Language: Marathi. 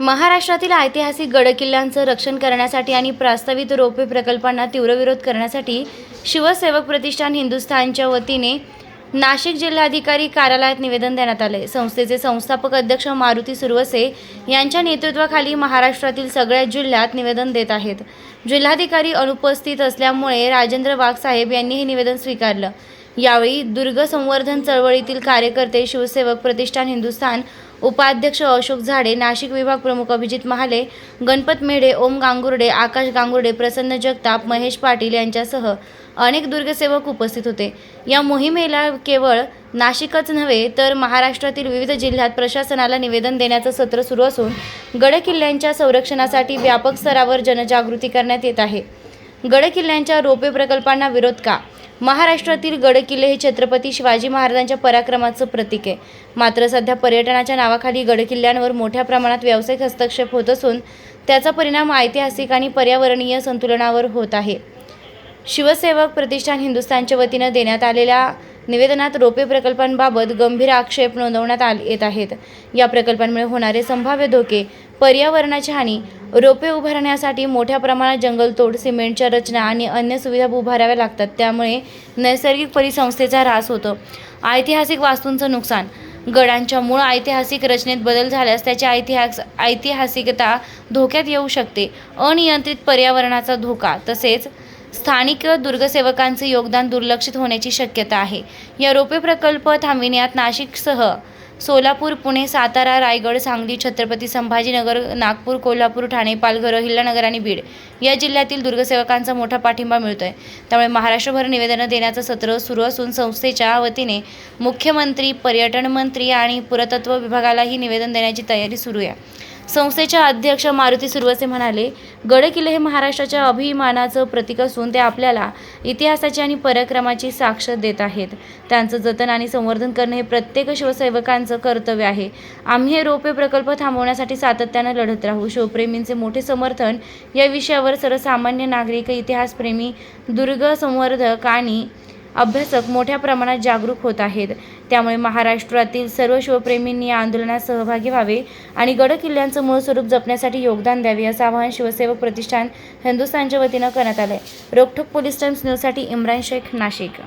महाराष्ट्रातील ऐतिहासिक गडकिल्ल्यांचं रक्षण करण्यासाठी आणि प्रस्तावित रोपवे प्रकल्पांना तीव्र विरोध करण्यासाठी शिवसेवक प्रतिष्ठान हिंदुस्थानच्या वतीने नाशिक जिल्हाधिकारी कार्यालयात निवेदन देण्यात आले. संस्थेचे संस्थापक अध्यक्ष मारुती सुरवसे यांच्या नेतृत्वाखाली महाराष्ट्रातील सगळ्या जिल्ह्यात निवेदन देत आहेत. जिल्हाधिकारी अनुपस्थित असल्यामुळे राजेंद्र वाघसाहेब यांनी हे निवेदन स्वीकारलं. यावेळी दुर्ग संवर्धन चळवळीतील कार्यकर्ते शिवसेवक प्रतिष्ठान हिंदुस्थान उपाध्यक्ष अशोक झाडे नाशिक विभाग प्रमुख अभिजित महाले गणपत मेढे ओम गांगुर्डे आकाश गांगुर्डे प्रसन्न जगताप महेश पाटील यांच्यासह अनेक दुर्गसेवक उपस्थित होते. या मोहिमेला केवळ नाशिकच नव्हे तर महाराष्ट्रातील विविध जिल्ह्यात प्रशासनाला निवेदन देण्याचं सत्र सुरू असून गडकिल्ल्यांच्या संरक्षणासाठी व्यापक स्तरावर जनजागृती करण्यात येत आहे. गडकिल्ल्यांच्या रोपे प्रकल्पांना विरोध का? महाराष्ट्रातील गडकिल्ले हे छत्रपती शिवाजी महाराजांच्या पराक्रमाचं प्रतीक आहे. मात्र सध्या पर्यटनाच्या नावाखाली गडकिल्ल्यांवर मोठ्या प्रमाणात व्यावसायिक हस्तक्षेप होत असून त्याचा परिणाम ऐतिहासिक आणि पर्यावरणीय संतुलनावर होत आहे. शिवसेवक प्रतिष्ठान हिंदुस्थानच्या वतीनं देण्यात आलेल्या निवेदनात रोपे प्रकल्पांबाबत गंभीर आक्षेप नोंदवण्यात आले येत आहेत. या प्रकल्पांमुळे होणारे संभाव्य धोके पर्यावरणाची हानी रोपे उभारण्यासाठी मोठ्या प्रमाणात जंगलतोड सिमेंटच्या रचना आणि अन्य सुविधा उभाराव्या लागतात. त्यामुळे नैसर्गिक परिसंस्थेचा ऱ्हास होतो. ऐतिहासिक वास्तूंचं नुकसान. गडांच्या मूळ ऐतिहासिक रचनेत बदल झाल्यास त्याची ऐतिहास ऐतिहासिकता धोक्यात येऊ शकते. अनियंत्रित पर्यावरणाचा धोका तसेच स्थानिक दुर्गसेवकांचे योगदान दुर्लक्षित होण्याची शक्यता आहे. या रोपे प्रकल्प थांबविण्यात नाशिकसह सोलापूर पुणे सातारा रायगड सांगली छत्रपती संभाजीनगर नागपूर कोल्हापूर ठाणे पालघर अहिल्यानगर आणि बीड या जिल्ह्यातील दुर्गसेवकांचा मोठा पाठिंबा मिळतोय. त्यामुळे महाराष्ट्रभर निवेदनं देण्याचं सत्र सुरू असून संस्थेच्या वतीने मुख्यमंत्री पर्यटन मंत्री आणि पुरातत्व विभागालाही निवेदन देण्याची तयारी सुरू आहे. संस्थेच्या अध्यक्ष मारुती सुरवसे म्हणाले गडकिल्ले हे महाराष्ट्राच्या अभिमानाचं प्रतीक असून ते आपल्याला इतिहासाची आणि पराक्रमाची साक्ष देत आहेत. त्यांचं जतन आणि संवर्धन करणं हे प्रत्येक शिवसेवकांचं कर्तव्य आहे. आम्ही हे रोपे प्रकल्प थांबवण्यासाठी सातत्यानं लढत राहू. शिवप्रेमींचे मोठे समर्थन या विषयावर सर्वसामान्य नागरिक इतिहासप्रेमी दुर्ग संवर्धक आणि अभ्यासक मोठ्या प्रमाणात जागरूक होत आहेत. त्यामुळे महाराष्ट्रातील सर्व शिवप्रेमींनी या आंदोलनात सहभागी व्हावे आणि गडकिल्ल्यांचं मूळ स्वरूप जपण्यासाठी योगदान द्यावे असं आवाहन शिवसेवक प्रतिष्ठान हिंदुस्थानच्या वतीनं करण्यात आलं आहे रोखोक पोलीस टाइम्स न्यूजसाठी इम्रान शेख नाशिक.